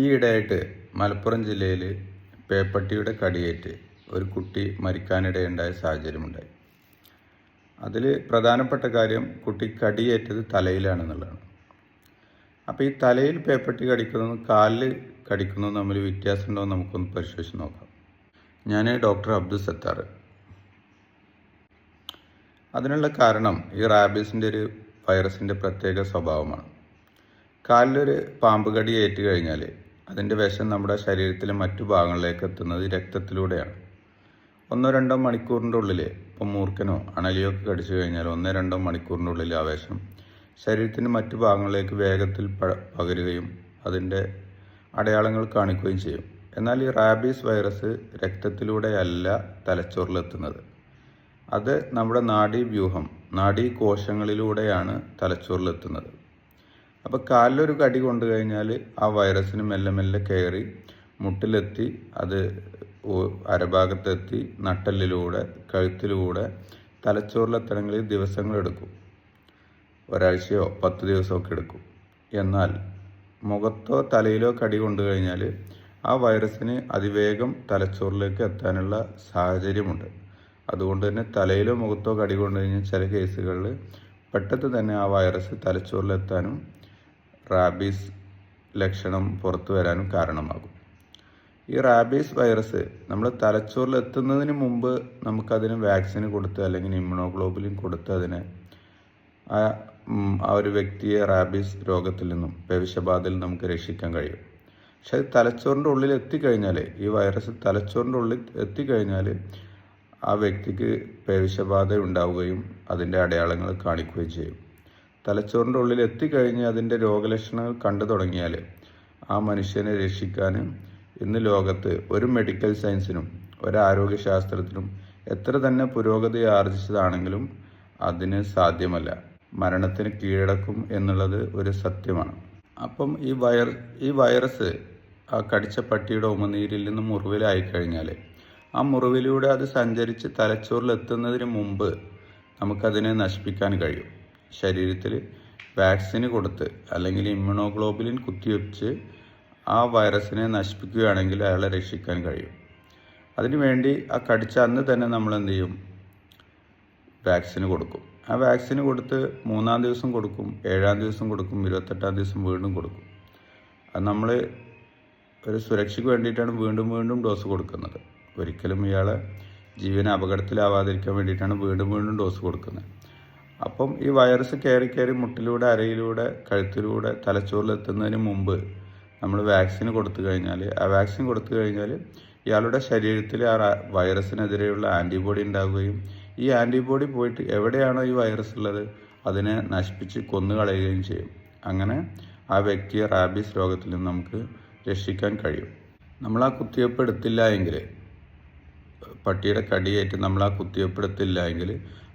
ഈ ഇടയായിട്ട് മലപ്പുറം ജില്ലയിൽ പേപ്പട്ടിയുടെ കടിയേറ്റ് ഒരു കുട്ടി മരിക്കാനിടയുണ്ടായ സാഹചര്യമുണ്ടായി. അതിൽ പ്രധാനപ്പെട്ട കാര്യം കുട്ടി കടിയേറ്റത് തലയിലാണെന്നുള്ളതാണ്. അപ്പോൾ ഈ തലയിൽ പേപ്പട്ടി കടിക്കുന്നതും കാലിൽ കടിക്കുന്നതും തമ്മിൽ വ്യത്യാസമുണ്ടോ നമുക്കൊന്ന് പരിശോധിച്ച് നോക്കാം. ഞാൻ ഡോക്ടർ അബ്ദുൽ സത്താർ. അതിനുള്ള കാരണം ഈ റാബീസിന്റെ ഒരു വൈറസിന്റെ പ്രത്യേക സ്വഭാവമാണ്. കാലിലൊരു പാമ്പ് കടി ഏറ്റു കഴിഞ്ഞാൽ അതിന്റെ വിഷം നമ്മുടെ ശരീരത്തിലെ മറ്റു ഭാഗങ്ങളിലേക്ക് എത്തുന്നത് രക്തത്തിലൂടെയാണ്. ഒന്നോ രണ്ടോ മണിക്കൂറിന്റെ ഉള്ളിൽ ഇപ്പം മൂർഖനോ അണലിയോ ഒക്കെ കടിച്ചു കഴിഞ്ഞാൽ ഒന്നോ രണ്ടോ മണിക്കൂറിന്റെ ഉള്ളിൽ ആ വിഷം ശരീരത്തിന്റെ മറ്റു ഭാഗങ്ങളിലേക്ക് വേഗത്തിൽ പകരുകയും അതിന്റെ അടയാളങ്ങൾ കാണിക്കുകയും ചെയ്യും. എന്നാൽ ഈ റാബീസ് വൈറസ് രക്തത്തിലൂടെയല്ല തലച്ചോറിലെത്തുന്നത്. അത് നമ്മുടെ നാഡീവ്യൂഹം നാഡീ കോശങ്ങളിലൂടെയാണ് തലച്ചോറിലെത്തുന്നത്. അപ്പോൾ കാലിലൊരു കടി കൊണ്ടു കഴിഞ്ഞാൽ ആ വൈറസിന് മെല്ലെ മെല്ലെ കയറി മുട്ടിലെത്തി അത് അരഭാഗത്തെത്തി നട്ടലിലൂടെ കഴുത്തിലൂടെ തലച്ചോറിലെത്തണമെങ്കിൽ ദിവസങ്ങളെടുക്കും. ഒരാഴ്ചയോ പത്ത് ദിവസമൊക്കെ എടുക്കും. എന്നാൽ മുഖത്തോ തലയിലോ കടി കൊണ്ടു കഴിഞ്ഞാൽ ആ വൈറസിന് അതിവേഗം തലച്ചോറിലേക്ക് എത്താനുള്ള സാഹചര്യമുണ്ട്. അതുകൊണ്ട് തന്നെ തലയിലോ മുഖത്തോ കടി കൊണ്ടു കഴിഞ്ഞാൽ ചില കേസുകളിൽ പെട്ടെന്ന് തന്നെ ആ വൈറസ് തലച്ചോറിലെത്താനും റാബീസ് ലക്ഷണം പുറത്തു വരാനും കാരണമാകും. ഈ റാബീസ് വൈറസ് നമ്മൾ തലച്ചോറിൽ എത്തുന്നതിന് മുമ്പ് നമുക്കതിന് വാക്സിൻ കൊടുത്ത് അല്ലെങ്കിൽ ഇമ്മ്യൂണോഗ്ലോബുലിൻ കൊടുത്ത് അതിനെ ആ ഒരു വ്യക്തിയെ റാബീസ് രോഗത്തിൽ നിന്നും പേവിഷബാധയിൽ നമുക്ക് രക്ഷിക്കാൻ കഴിയും. പക്ഷെ അത് തലച്ചോറിന്റെ ഉള്ളിൽ എത്തിക്കഴിഞ്ഞാൽ ഈ വൈറസ് തലച്ചോറിന്റെ ഉള്ളിൽ എത്തിക്കഴിഞ്ഞാൽ ആ വ്യക്തിക്ക് പേവിഷബാധ ഉണ്ടാവുകയും അതിന്റെ അടയാളങ്ങൾ കാണിക്കുകയും ചെയ്യും. തലച്ചോറിന്റെ ഉള്ളിൽ എത്തിക്കഴിഞ്ഞ് അതിന്റെ രോഗലക്ഷണങ്ങൾ കണ്ടു തുടങ്ങിയാൽ ആ മനുഷ്യനെ രക്ഷിക്കാൻ ഇന്ന് ലോകത്ത് ഒരു മെഡിക്കൽ സയൻസിനും ഒരു ആരോഗ്യശാസ്ത്രത്തിനും എത്ര തന്നെ പുരോഗതി ആർജിച്ചതാണെങ്കിലും അതിന് സാധ്യമല്ല. മരണത്തിന് കീഴടക്കും എന്നുള്ളത് ഒരു സത്യമാണ്. അപ്പം ഈ വൈറ ഈ വൈറസ് ആ കടിച്ച പട്ടിയുടെ ഉമനീരിൽ നിന്ന് മുറിവിലായി കഴിഞ്ഞാൽ ആ മുറിവിലൂടെ അത് സഞ്ചരിച്ച് തലച്ചോറിലെത്തുന്നതിന് മുമ്പ് നമുക്കതിനെ നശിപ്പിക്കാൻ കഴിയും. ശരീരത്തിൽ വാക്സിന് കൊടുത്ത് അല്ലെങ്കിൽ ഇമ്മ്യൂണോഗ്ലോബുലിൻ കുത്തിവെച്ച് ആ വൈറസിനെ നശിപ്പിക്കുകയാണെങ്കിൽ അയാളെ രക്ഷിക്കാൻ കഴിയും. അതിനുവേണ്ടി ആ കടിച്ച അന്ന് തന്നെ നമ്മൾ എന്ത് ചെയ്യും? വാക്സിന് കൊടുക്കും. ആ വാക്സിന് കൊടുത്ത് മൂന്നാം ദിവസം കൊടുക്കും ഏഴാം ദിവസം കൊടുക്കും ഇരുപത്തെട്ടാം ദിവസം വീണ്ടും കൊടുക്കും. അത് നമ്മൾ ഒരു സുരക്ഷയ്ക്ക് വേണ്ടിയിട്ടാണ് വീണ്ടും വീണ്ടും ഡോസ് കൊടുക്കുന്നത്. ഒരിക്കലും ഇയാളെ ജീവന് അപകടത്തിലാവാതിരിക്കാൻ വേണ്ടിയിട്ടാണ് വീണ്ടും വീണ്ടും ഡോസ് കൊടുക്കുന്നത്. അപ്പം ഈ വൈറസ് കയറി കയറി മുട്ടിലൂടെ അരയിലൂടെ കഴുത്തിലൂടെ തലച്ചോറിലെത്തുന്നതിന് മുമ്പ് നമ്മൾ വാക്സിൻ കൊടുത്തു കഴിഞ്ഞാൽ ആ വാക്സിൻ കൊടുത്തു കഴിഞ്ഞാൽ ഇയാളുടെ ശരീരത്തിൽ ആ വൈറസിനെതിരെയുള്ള ആന്റിബോഡി ഉണ്ടാവുകയും ഈ ആന്റിബോഡി പോയിട്ട് എവിടെയാണോ ഈ വൈറസ് ഉള്ളത് അതിനെ നശിപ്പിച്ച് കൊന്നുകളയുകയും ചെയ്യും. അങ്ങനെ ആ വ്യക്തിയെ റാബീസ് രോഗത്തിൽ നിന്ന് നമുക്ക് രക്ഷിക്കാൻ കഴിയും. നമ്മൾ ആ കുത്തിവയ്പ്പ് എടുത്തില്ല എങ്കിൽ പട്ടിയുടെ കടിയേറ്റ് നമ്മൾ ആ കുത്തിവയ്പ്പ് എടുത്തില്ല എങ്കിൽ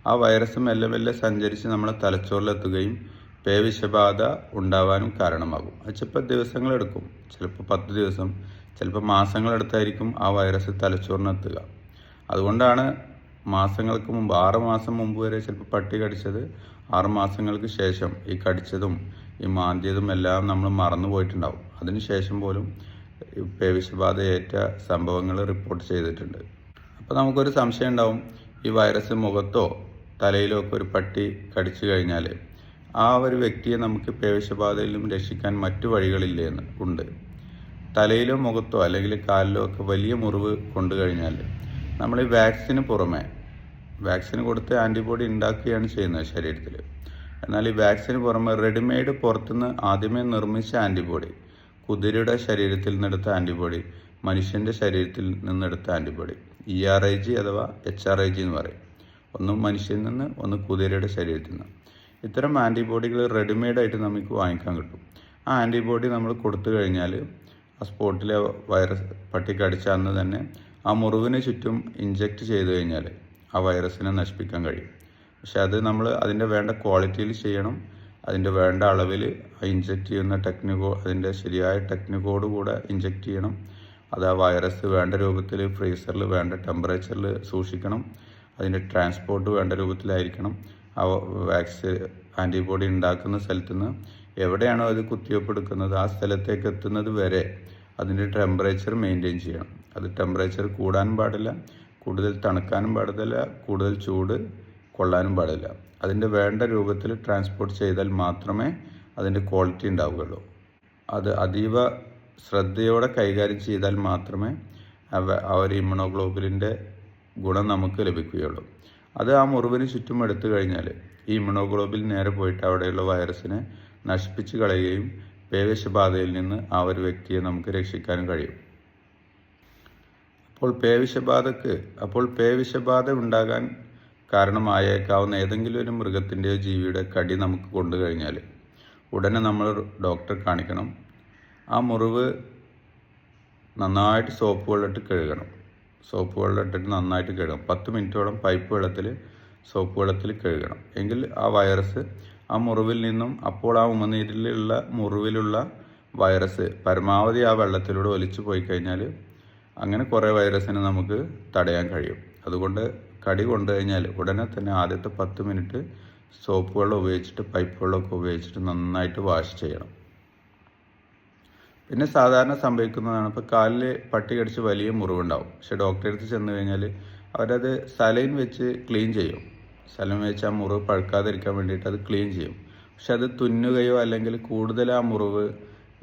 ആ വൈറസ് മെല്ലെ മെല്ലെ സഞ്ചരിച്ച് നമ്മളെ തലച്ചോറിലെത്തുകയും പേവിഷബാധ ഉണ്ടാവാനും കാരണമാകും. അത് ചിലപ്പോൾ ദിവസങ്ങളെടുക്കും. ചിലപ്പോൾ പത്ത് ദിവസം ചിലപ്പോൾ മാസങ്ങളെടുത്തായിരിക്കും ആ വൈറസ് തലച്ചോറിനെത്തുക. അതുകൊണ്ടാണ് മാസങ്ങൾക്ക് മുമ്പ് ആറ് മാസം മുമ്പ് വരെ ചിലപ്പോൾ പട്ടി കടിച്ചത് ആറ് മാസങ്ങൾക്ക് ശേഷം ഈ കടിച്ചതും ഈ മാന്തിയതും എല്ലാം നമ്മൾ മറന്നു പോയിട്ടുണ്ടാവും. അതിനുശേഷം പോലും ഈ പേവിഷബാധ ഏറ്റ സംഭവങ്ങൾ റിപ്പോർട്ട് ചെയ്തിട്ടുണ്ട്. അപ്പോൾ നമുക്കൊരു സംശയം ഉണ്ടാവും ഈ വൈറസ് മുഖത്തോ തലയിലോ ഒക്കെ ഒരു പട്ടി കടിച്ചു കഴിഞ്ഞാൽ ആ ഒരു വ്യക്തിയെ നമുക്ക് പേവിഷബാധയിൽ നിന്നും രക്ഷിക്കാൻ മറ്റു വഴികളില്ലേ എന്ന് ഉണ്ട്. തലയിലോ മുഖത്തോ അല്ലെങ്കിൽ കാലിലോ ഒക്കെ വലിയ മുറിവ് കൊണ്ടു കഴിഞ്ഞാൽ നമ്മൾ ഈ വാക്സിന് പുറമെ വാക്സിന് കൊടുത്ത് ആന്റിബോഡി ഉണ്ടാക്കുകയാണ് ചെയ്യുന്നത് ശരീരത്തിൽ എന്നാൽ ഈ വാക്സിന് പുറമെ റെഡിമെയ്ഡ് പുറത്തുനിന്ന് ആദ്യമേ നിർമ്മിച്ച ആന്റിബോഡി കുതിരയുടെ ശരീരത്തിൽ നിന്നെടുത്ത ആന്റിബോഡി മനുഷ്യന്റെ ശരീരത്തിൽ നിന്നെടുത്ത antibody E R I G അഥവാ എച്ച് ആർ ഐ ജി എന്ന് പറയും. ഒന്ന് മനുഷ്യനിൽ നിന്ന് ഒന്ന് കുതിരയുടെ ശരീരത്തിൽ നിന്ന്. ഇത്തരം ആന്റിബോഡികൾ റെഡിമെയ്ഡായിട്ട് നമുക്ക് വാങ്ങിക്കാൻ കിട്ടും. ആ ആന്റിബോഡി നമ്മൾ കൊടുത്തു കഴിഞ്ഞാൽ ആ സ്പോട്ടിലെ വൈറസ് പട്ടി കടിച്ച തന്നെ ആ മുറിവിന് ചുറ്റും ഇഞ്ചെക്റ്റ് ചെയ്തു കഴിഞ്ഞാൽ ആ വൈറസിനെ നശിപ്പിക്കാൻ കഴിയും. പക്ഷെ അത് നമ്മൾ അതിന്റെ വേണ്ട ക്വാളിറ്റിയിൽ ചെയ്യണം. അതിന്റെ വേണ്ട അളവിൽ ഇഞ്ചെക്റ്റ് ചെയ്യുന്ന ടെക്നിക്കോ അതിന്റെ ശരിയായ ടെക്നിക്കോട് കൂടെ ഇഞ്ചെക്റ്റ് ചെയ്യണം. അത് ആ വൈറസ് വേണ്ട രൂപത്തിൽ ഫ്രീസറിൽ വേണ്ട ടെമ്പറേച്ചറിൽ സൂക്ഷിക്കണം. അതിന്റെ ട്രാൻസ്പോർട്ട് വേണ്ട രൂപത്തിലായിരിക്കണം. ആ വാക്സിൻ ആന്റിബോഡി ഉണ്ടാക്കുന്ന സ്ഥലത്ത് നിന്ന് എവിടെയാണോ അത് കുത്തിവെപ്പ് എടുക്കുന്നത് ആ സ്ഥലത്തേക്ക് എത്തുന്നത് വരെ അതിന്റെ ടെമ്പറേച്ചർ മെയിന്റെയിൻ ചെയ്യണം. അത് ടെമ്പറേച്ചർ കൂടാനും പാടില്ല കൂടുതൽ തണുക്കാനും പാടില്ല കൂടുതൽ ചൂട് കൊള്ളാനും പാടില്ല. അതിന്റെ വേണ്ട രൂപത്തിൽ ട്രാൻസ്പോർട്ട് ചെയ്താൽ മാത്രമേ അതിന്റെ ക്വാളിറ്റി ഉണ്ടാവുകയുള്ളൂ. അത് അതീവ ശ്രദ്ധയോടെ കൈകാര്യം ചെയ്താൽ മാത്രമേ അവ ആ ഒരു ഇമ്മ്യൂണോഗ്ലോബുലിന്റെ ഗുണം നമുക്ക് ലഭിക്കുകയുള്ളൂ. അത് ആ മുറിവിന് ചുറ്റും എടുത്തു കഴിഞ്ഞാൽ ഈ ഇമ്മ്യൂണോഗ്ലോബിൽ നേരെ പോയിട്ട് അവിടെയുള്ള വൈറസിനെ നശിപ്പിച്ച് കളയുകയും പേവിഷബാധയിൽ നിന്ന് ആ ഒരു വ്യക്തിയെ നമുക്ക് രക്ഷിക്കാനും കഴിയും. അപ്പോൾ പേവിഷബാധക്ക് അപ്പോൾ പേവിഷബാധ ഉണ്ടാകാൻ കാരണമായേക്കാവുന്ന ഏതെങ്കിലും ഒരു മൃഗത്തിന്റെയോ ജീവിയുടെ കടി നമുക്ക് കൊണ്ടു കഴിഞ്ഞാൽ ഉടനെ നമ്മൾ ഡോക്ടറെ കാണിക്കണം. ആ മുറിവ് നന്നായിട്ട് സോപ്പ് വെള്ളമിട്ട് കഴുകണം. സോപ്പ് വെള്ളം ഇട്ടിട്ട് നന്നായിട്ട് കഴുകണം. പത്ത് മിനിറ്റോളം പൈപ്പ് വെള്ളത്തിൽ സോപ്പ് വെള്ളത്തിൽ കഴുകണം. എങ്കിൽ ആ വൈറസ് ആ മുറിവിൽ നിന്നും അപ്പോൾ ആ ഉമനീരിലുള്ള മുറിവിലുള്ള വൈറസ് പരമാവധി ആ വെള്ളത്തിലൂടെ ഒലിച്ചു പോയി കഴിഞ്ഞാൽ അങ്ങനെ കുറേ വൈറസിനെ നമുക്ക് തടയാൻ കഴിയും. അതുകൊണ്ട് കടി കൊണ്ടു കഴിഞ്ഞാൽ ഉടനെ തന്നെ ആദ്യത്തെ പത്ത് മിനിറ്റ് സോപ്പ് വെള്ളം ഉപയോഗിച്ചിട്ട് പൈപ്പ് വെള്ളമൊക്കെ ഉപയോഗിച്ചിട്ട് നന്നായിട്ട് വാഷ് ചെയ്യണം. പിന്നെ സാധാരണ സംഭവിക്കുന്നതാണ് ഇപ്പോൾ കാലിൽ പട്ടി കടിച്ച് വലിയ മുറിവുണ്ടാവും. പക്ഷെ ഡോക്ടറെ അടുത്ത് ചെന്ന് കഴിഞ്ഞാൽ അവരത് സലൈൻ വെച്ച് ക്ലീൻ ചെയ്യും. സലൈൻ വെച്ച് ആ മുറിവ് പഴുക്കാതിരിക്കാൻ വേണ്ടിയിട്ട് അത് ക്ലീൻ ചെയ്യും. പക്ഷെ അത് തുന്നുകയോ അല്ലെങ്കിൽ കൂടുതൽ ആ മുറിവ്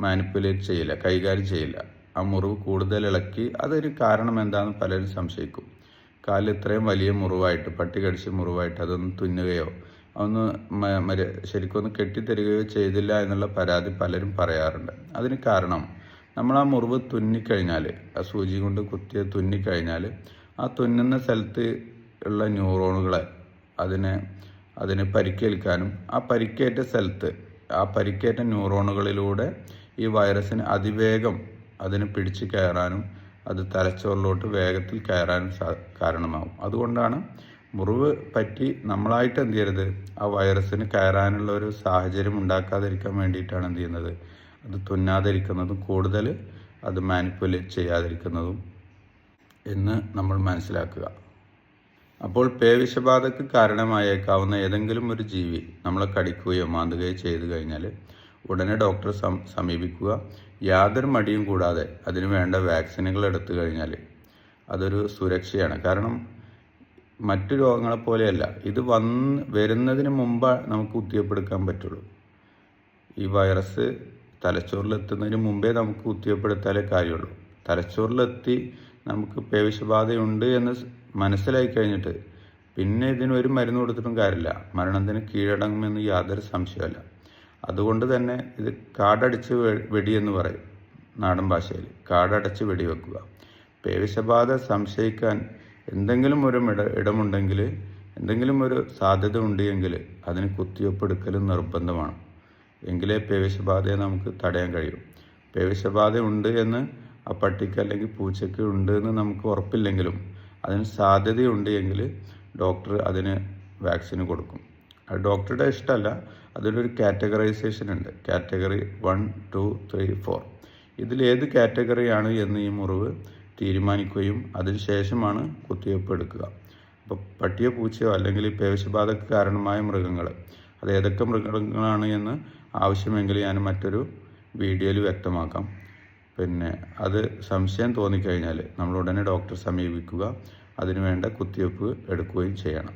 മാനിപ്പുലേറ്റ് ചെയ്യില്ല കൈകാര്യം ചെയ്യില്ല. ആ മുറിവ് കൂടുതൽ ഇളക്കി അതൊരു കാരണം എന്താണെന്ന് പലരും സംശയിക്കും. കാലിൽ ഇത്രയും വലിയ മുറിവായിട്ട് പട്ടി കടിച്ച് മുറിവായിട്ട് അതൊന്ന് തുന്നുകയോ ഒന്ന് ശരിക്കും ശരിക്കൊന്ന് കെട്ടിത്തരികയോ ചെയ്തില്ല എന്നുള്ള പരാതി പലരും പറയാറുണ്ട്. അതിന് കാരണം നമ്മൾ ആ മുറിവ് തുന്നിക്കഴിഞ്ഞാൽ ആ സൂചി കൊണ്ട് കുത്തിയ തുന്നിക്കഴിഞ്ഞാൽ ആ തുന്നുന്ന സ്ഥലത്ത് ഉള്ള ന്യൂറോണുകളെ അതിനെ അതിന് പരിക്കേൽക്കാനും ആ പരിക്കേറ്റ സ്ഥലത്ത് ആ പരിക്കേറ്റ ന്യൂറോണുകളിലൂടെ ഈ വൈറസിന് അതിവേഗം അതിന് പിടിച്ച് കയറാനും അത് തലച്ചോറിലോട്ട് വേഗത്തിൽ കയറാനും കാരണമാകും. അതുകൊണ്ടാണ് മുറിവ് പറ്റി നമ്മളായിട്ട് എന്ത് ചെയ്യരുത്? ആ വൈറസിന് കയറാനുള്ള ഒരു സാഹചര്യം ഉണ്ടാക്കാതിരിക്കാൻ വേണ്ടിയിട്ടാണ് എന്ത് ചെയ്യുന്നത്? അത് തുന്നാതിരിക്കുന്നതും കൂടുതൽ അത് മാനിപ്പുലേറ്റ് ചെയ്യാതിരിക്കുന്നതും എന്ന് നമ്മൾ മനസ്സിലാക്കുക. അപ്പോൾ പേവിഷബാധയ്ക്ക് കാരണമായേക്കാവുന്ന ഏതെങ്കിലും ഒരു ജീവി നമ്മളെ കടിക്കുകയോ മാന്തുകയോ ചെയ്തു കഴിഞ്ഞാൽ ഉടനെ ഡോക്ടറെ സമീപിക്കുക. യാതൊരു മടിയും കൂടാതെ അതിന് വേണ്ട വാക്സിനുകൾ എടുത്തു കഴിഞ്ഞാൽ അതൊരു സുരക്ഷയാണ്. കാരണം മറ്റു രോഗങ്ങളെ പോലെയല്ല. ഇത് വന്ന് വരുന്നതിന് മുമ്പ് നമുക്ക് കുത്തിവെപ്പെടുക്കാൻ പറ്റുള്ളൂ. ഈ വൈറസ് തലച്ചോറിലെത്തുന്നതിന് മുമ്പേ നമുക്ക് കുത്തിവെപ്പെടുത്താലേ കാര്യമുള്ളൂ. തലച്ചോറിലെത്തി നമുക്ക് പേവിഷബാധയുണ്ട് എന്ന് മനസ്സിലായി കഴിഞ്ഞിട്ട് പിന്നെ ഇതിനൊരു മരുന്ന് കൊടുത്തിട്ടും കാര്യമില്ല. മരണത്തിന് കീഴടങ്ങുമെന്ന് യാതൊരു സംശയമല്ല അതുകൊണ്ട് തന്നെ ഇത് കാടടിച്ച് വെടി എന്ന് പറയും നാടൻ ഭാഷയിൽ. കാടടച്ച് വെടിവെക്കുക. പേവിഷബാധ സംശയിക്കാൻ എന്തെങ്കിലും ഒരു ഇട ഇടമുണ്ടെങ്കിൽ എന്തെങ്കിലും ഒരു സാധ്യത ഉണ്ടെങ്കിൽ അതിന് കുത്തിവെപ്പ് എടുക്കൽ നിർബന്ധമാണ്. എങ്കിലേ പേവിഷബാധയെ നമുക്ക് തടയാൻ കഴിയും. പേവിഷബാധ ഉണ്ട് എന്ന് ആ പട്ടിക്ക് അല്ലെങ്കിൽ പൂച്ചയ്ക്ക് ഉണ്ട് എന്ന് നമുക്ക് ഉറപ്പില്ലെങ്കിലും അതിന് സാധ്യതയുണ്ട് എങ്കിൽ ഡോക്ടർ അതിന് വാക്സിന് കൊടുക്കും. അത് ഡോക്ടറുടെ ഇഷ്ടമല്ല അതിലൊരു കാറ്റഗറൈസേഷൻ ഉണ്ട്. Category one two three four. ഇതിലേത് കാറ്റഗറിയാണ് എന്ന് ഈ മുറിവ് തീരുമാനിക്കുകയും അതിനുശേഷമാണ് കുത്തിവയ്പ്പ് എടുക്കുക. അപ്പോൾ പട്ടിയോ പൂച്ചയോ അല്ലെങ്കിൽ പേവിഷബാധക്ക് കാരണമായ മൃഗങ്ങൾ അത് ഏതൊക്കെ മൃഗങ്ങളാണ് എന്ന് ആവശ്യമെങ്കിൽ ഞാൻ മറ്റൊരു വീഡിയോയിൽ വ്യക്തമാക്കാം. പിന്നെ അത് സംശയം തോന്നിക്കഴിഞ്ഞാൽ നമ്മൾ ഉടനെ ഡോക്ടറെ സമീപിക്കുക. അതിനുവേണ്ട കുത്തിവയ്പ്പ് എടുക്കുകയും ചെയ്യണം.